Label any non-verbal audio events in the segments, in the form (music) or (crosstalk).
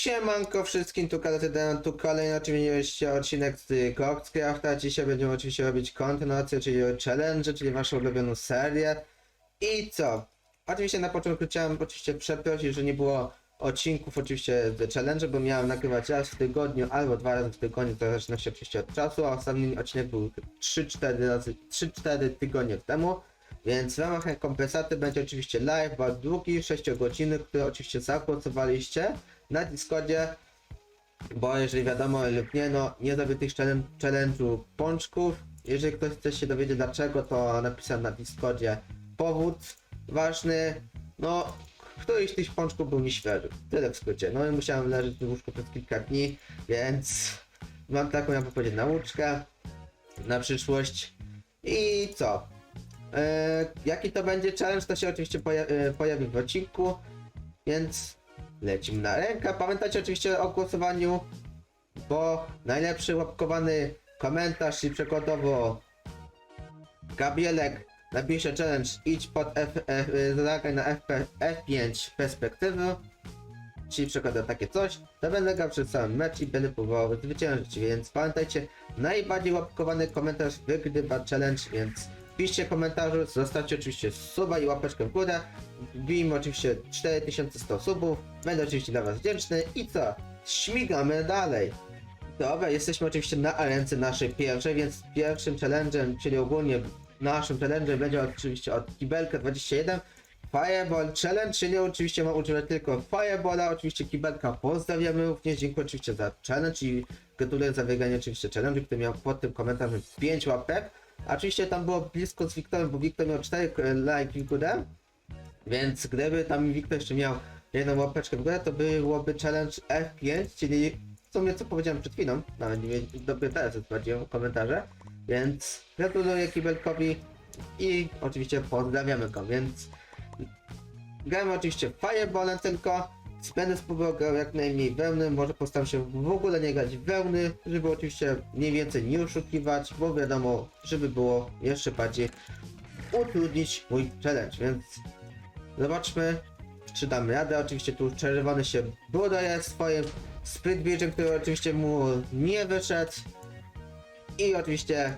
Siemanko wszystkim, tu Karatydan, tu kolejny oczywiście odcinek z Coxcrafta. Dzisiaj będziemy oczywiście robić kontynuację, czyli challenge, czyli waszą ulubioną serię. I co? Oczywiście na początku chciałem oczywiście przeprosić, że nie było odcinków oczywiście z challenge, bo miałem nagrywać raz w tygodniu albo dwa razy w tygodniu, zależy się oczywiście od czasu, a ostatni odcinek był 3-4 razy, 3-4 tygodnie temu. Więc w ramach rekompensaty będzie oczywiście live, bardzo długi, 6 godziny, które oczywiście zagłosowaliście na Discordzie, bo jeżeli wiadomo lub nie, no nie zrobię tych challenge- challenge'u pączków. Jeżeli ktoś chce się dowiedzieć dlaczego, to napisałem na Discordzie powód ważny, no któryś z tych pączków był nieświeży, tyle w skrócie. No i musiałem leżeć w łóżku przez kilka dni, więc mam taką, jakby powiedzieć, nauczkę na przyszłość. I co? E, jaki to będzie challenge, to się oczywiście poja e, pojawi w odcinku, więc lecimy na rękę. Pamiętajcie oczywiście o głosowaniu, bo najlepszy łapkowany komentarz, czyli przykładowo Gabrielek napisze challenge idź pod F, F, zagraj na FP, F5 perspektywy, czyli przykładowo takie coś, to będę grał przez cały mecz i będę próbował zwyciężyć, więc pamiętajcie, najbardziej łapkowany komentarz wygrywa challenge, więc piszcie komentarzu, zostawcie oczywiście suba i łapeczkę w górę, wbijmy oczywiście 4100 subów, będę oczywiście dla was wdzięczny i co? Śmigamy dalej! Dobra, jesteśmy oczywiście na arence naszej pierwszej, więc pierwszym challenge'em, czyli ogólnie naszym challenge'em będzie oczywiście od Kibelka 21 Fireball Challenge, czyli oczywiście mam używać tylko Fireballa, oczywiście Kibelka pozdrawiamy również, dziękuję oczywiście za challenge i gratuluję za wygranie oczywiście challenge, który miał pod tym komentarzem 5 łapek. Oczywiście tam było blisko z Wiktorem, bo Wiktor miał 4 lajki w górę, więc gdyby tam Wiktor jeszcze miał jedną łapeczkę w górę, to byłoby challenge F5, czyli w sumie co powiedziałem przed chwilą, nawet nie dopiero teraz sprawdziłem komentarze, więc gratuluję Kibelkowi i oczywiście pozdrawiamy go, więc gramy oczywiście Fireballem tylko, Będę grał jak najmniej wełny, może postaram się w ogóle nie grać wełny, żeby oczywiście mniej więcej nie oszukiwać, bo wiadomo, żeby było jeszcze bardziej utrudnić mój challenge, więc zobaczmy, czy damy radę. Oczywiście tu czerwony się budoje swoim split bridge'em, który oczywiście mu nie wyszedł. I oczywiście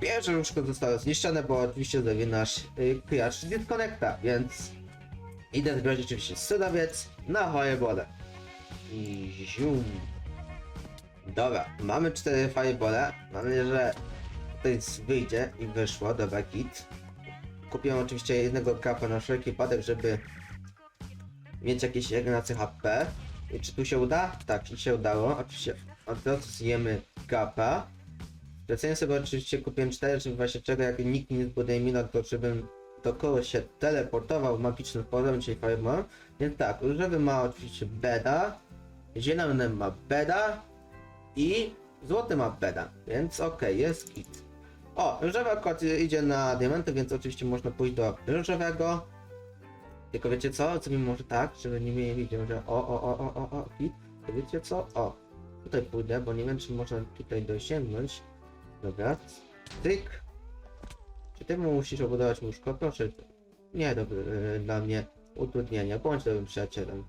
pierwsze łóżko zostało zniszczone, bo oczywiście zrobił nasz y, disconnecta, więc idę zbierać oczywiście sudowiec na firebole. I zium. Dobra, mamy cztery firebole. Mam nadzieję, że nic wyjdzie i wyszło. Dobra, git. Kupiłem oczywiście jednego kapa na wszelki wypadek, żeby mieć jakieś regeneracje HP. I czy tu się uda? Tak, się udało. Oczywiście od razu zjemy kapa. Specjalnie sobie oczywiście kupiłem 4, żeby właśnie czego jak nikt nie minot, to żebym kogoś się teleportował magicznym poziomem, czyli Fireball. Więc tak, różowy ma oczywiście beda, zielony ma beda i złoty ma beda, więc okej, jest kit. O, różowy akurat idzie na diamenty, więc oczywiście można pójść do różowego. Tylko wiecie co? Zrobimy może tak, żeby nie mieli widział, że o, o, o, o, o, o, hit. To wiecie co? O, tutaj pójdę, bo nie wiem, czy można tutaj dosięgnąć. Dobra, tyk. Czy ty mu musisz obudować łóżko? Proszę. Nie, dobry, yy, dla mnie utrudnienia. Bądź dobrym przyjacielem.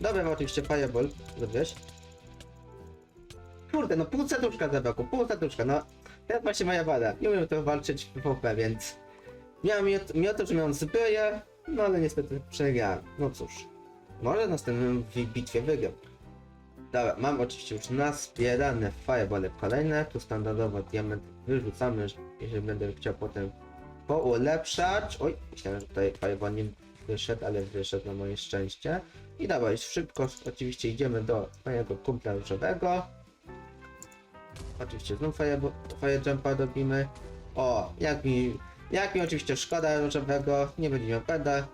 Dobra, oczywiście Fireball. Zrobiłeś? Kurde, no pół serduszka zabrakło, pół serduszka, no. Jest właśnie moja wada. Nie umiem to walczyć w PvP, więc... Miałem miot, mioto, że miałem zbroję, no ale niestety przegrałem. No cóż. Może w następnym wi- bitwie wygram. Dobra, mam oczywiście już nazbierane firebole kolejne. Tu standardowo diament wyrzucamy, jeżeli będę chciał potem poulepszać. Oj, myślałem, że tutaj fireball nie wyszedł, ale wyszedł na moje szczęście. I już szybko oczywiście idziemy do mojego kumpla różowego. Oczywiście znów fire, fire jumpa robimy. O, jak mi, jak mi oczywiście szkoda różowego, nie będzie miał peda.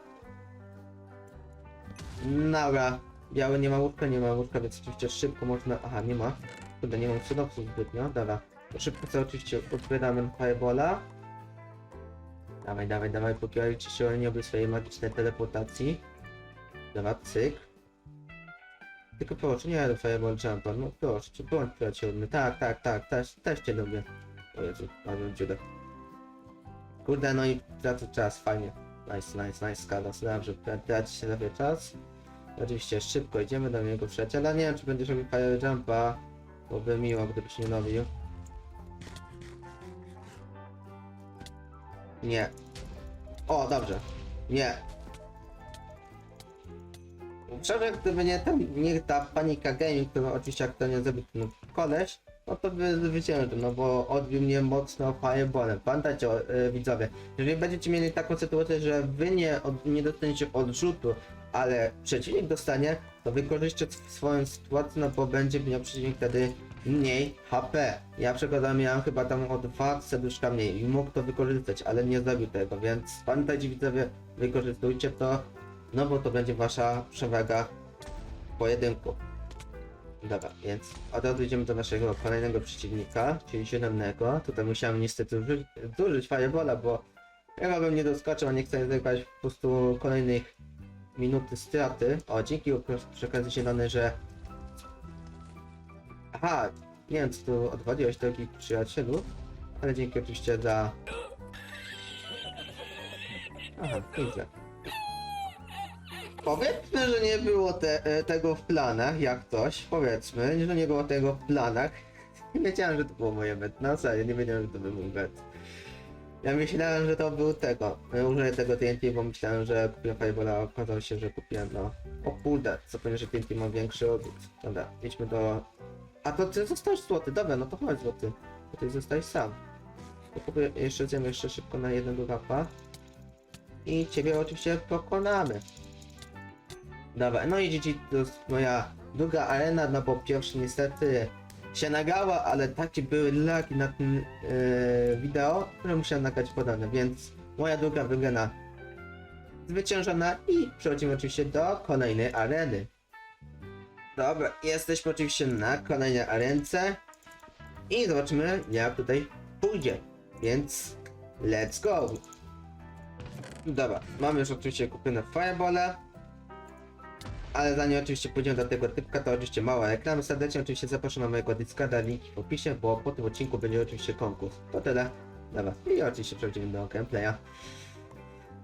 Dobra, biały nie ma łóżka, nie ma łóżka, więc oczywiście szybko można... Aha, nie ma. Kurde, nie mam synopsów zbytnio, dobra. Szybko sobie oczywiście odbieramy Firebola. Dawaj, dawaj, dawaj, póki się nie obył swojej magicznej teleportacji. Dobra, cyk. Tylko proszę, nie do Fireball Jumpa, no proszę cię, bądź przyjacielny. Tak, tak, tak, też, też cię lubię. O Jezu, mamy dziudę. Kurde, no i tracę czas, fajnie. Nice, nice, nice, skala, dobrze, traci się sobie czas. Oczywiście szybko idziemy do mojego przyjaciela. Nie wiem, czy będziesz robił fire jumpa. Byłoby miło, gdybyś nie robił. Nie. O, dobrze. Nie. Szczerze, gdyby nie, ten, nie ta panika gaming, którą oczywiście aktualnie zrobił ten koleś, no to by zwyciężył, no bo odbił mnie mocno fireballem. Pamiętajcie, o, y, widzowie, jeżeli będziecie mieli taką sytuację, że wy nie, od, nie dostaniecie odrzutu, ale przeciwnik dostanie, to wykorzystajcie swoją sytuację, no bo będzie miał przeciwnik wtedy mniej HP. Ja przykładowo miałem chyba tam o dwa serduszka mniej i mógł to wykorzystać, ale nie zrobił tego, więc pamiętajcie widzowie, wykorzystujcie to, no bo to będzie wasza przewaga w pojedynku. Dobra, więc od razu idziemy do naszego kolejnego przeciwnika, czyli zielonego. Tutaj musiałem niestety zużyć, zużyć firebola, bo ja bym nie doskoczył, a nie chcę zrywać po prostu kolejnych minuty straty. O, dzięki przy okazji zielony, że... Aha, nie wiem co tu odwaliłeś, drogi przyjacielu, ale dzięki oczywiście za... Aha, widzę. Powiedzmy, że nie było te, e, tego w planach, jak coś. Powiedzmy, że nie było tego w planach. (laughs) Nie wiedziałem, że to było moje bet. No serio, nie wiedziałem, że to był mój bet. Ja myślałem, że to był tego. Ja użyję tego TNT, bo myślałem, że kupiłem Firebola, a okazało się, że kupiłem no... O kurde, zapomniałem, że TNT ma większy odbiór. Dobra, idźmy do... A to ty zostałeś złoty, dobra, no to chodź złoty. Bo ty zostałeś sam. Kupię jeszcze zjemy jeszcze szybko na jednego rapa. I ciebie oczywiście pokonamy. Dobra, no i GG to jest moja druga arena, no bo pierwsza niestety się nagała, ale takie były lagi na tym yy, wideo, że musiałem nagrać podane, więc moja druga wygrana zwyciężona i przechodzimy oczywiście do kolejnej areny. Dobra, jesteśmy oczywiście na kolejnej arence i zobaczymy jak tutaj pójdzie, więc let's go! Dobra, mamy już oczywiście kupione firebole. Ale zanim oczywiście pójdziemy do tego typka, to oczywiście mała reklama. Serdecznie oczywiście zapraszam na mojego Discorda, linki w opisie, bo po tym odcinku będzie oczywiście konkurs. To tyle. Dobra, i oczywiście przechodzimy do gameplaya.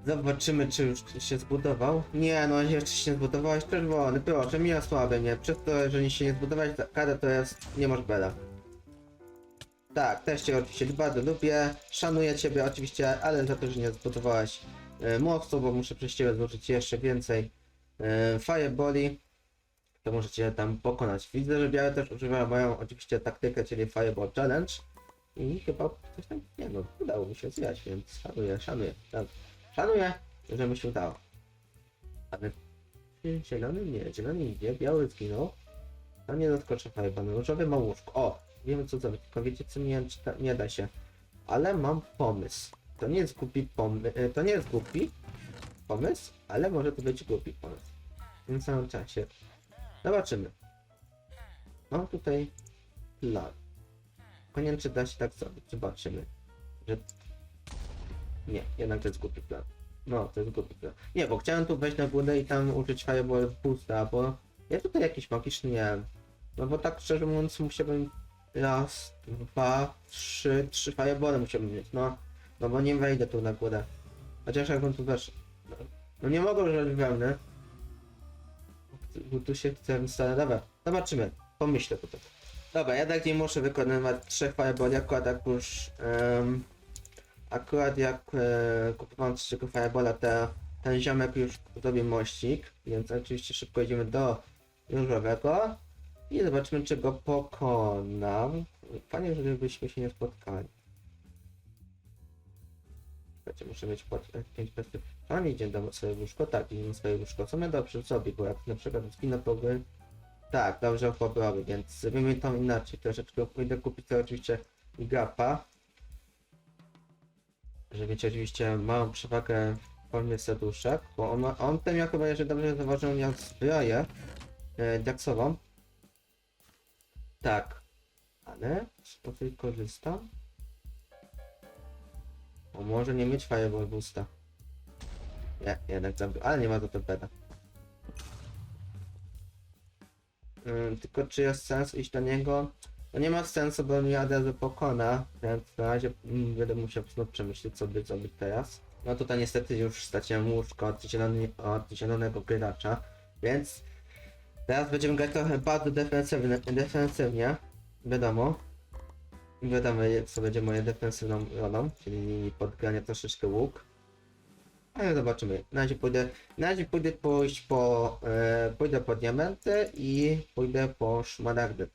Zobaczymy, czy już się zbudował. Nie, no jeszcze się nie zbudowałeś, czerwony, proszę, mi osłaby mnie. Przez to, że nie się nie zbudowałeś, kada to jest nie masz bela. Tak, też cię oczywiście bardzo lubię, szanuję ciebie oczywiście, ale za to, że nie zbudowałeś e, mostu, bo muszę przez ciebie złożyć jeszcze więcej e, fireboli, to możecie tam pokonać. Widzę, że białe też używają moją oczywiście taktykę, czyli Fireball Challenge i chyba coś tam, nie no, udało mi się zjać, więc szanuję, szanuję, tak. Szanuję, że mi się udało. Ale zielony nie, zielony idzie, biały zginął, a nie doskoczę Fireball, różowy ma łóżko, o, wiemy co zrobić, tylko co, nie, czy ta- nie da się, ale mam pomysł. To nie jest głupi pomysł, to nie jest głupi pomysł, ale może to być głupi pomysł. W tym samym czasie. Zobaczymy. Mam tutaj plan. Nie wiem, czy da się tak zrobić. Zobaczymy. Że... Nie, jednak to jest głupi plan. No, to jest głupi plan. Nie, bo chciałem tu wejść na górę i tam użyć Fireball Boosta, bo ja tutaj jakiś magiczny nie wiem. No bo tak szczerze mówiąc musiałbym raz, dwa, trzy, trzy Fireball musiałbym mieć, no. No bo nie wejdę tu na górę. Chociaż jakbym tu weszł. No, no nie mogę używać wełny. Tu się chcę stale. Dobra, zobaczymy. Pomyślę tutaj. Dobra, ja tak nie muszę wykonywać trzech fireball, akurat jak już em, akurat jak e, kupowałem trzeciego firebola, to ten ziomek już zrobił mościk, więc oczywiście szybko idziemy do różowego i zobaczymy czy go pokonam. Fajnie, żebyśmy się nie spotkali. Słuchajcie, muszę mieć pod 5 perspektyw. On idzie do swojego łóżko, tak, idzie do swojego łóżko. Co my dobrze zrobi, bo jak na przykład zginę poby... Tak, dobrze pobrowy, więc zrobimy to inaczej. Troszeczkę pójdę kupić to oczywiście gapa. Że mieć oczywiście małą przewagę w formie serduszek, bo on, on ten miał chyba, jeżeli dobrze zauważyłem, miał zbroję e, diaksową. Tak, ale z której korzystam? O, może nie mieć Fireball Boosta. Nie, jednak zabił, ale nie ma do torpeda. Ym, tylko czy jest sens iść do niego? No nie ma sensu, bo mnie od razu pokona, więc na razie będę musiał znów przemyśleć, co by zrobić teraz. No tutaj niestety już straciłem łóżko od, zielony, od zielonego gracza. Więc teraz będziemy grać trochę bardzo defensywnie, defensywnie. Wiadomo. Wiadomo co będzie moją defensywną rolą, czyli podgranie troszeczkę łuk. Ale zobaczymy. Na razie pójdę, na razie pójdę pójść po, e, pójdę po diamenty i pójdę po szmaragdy.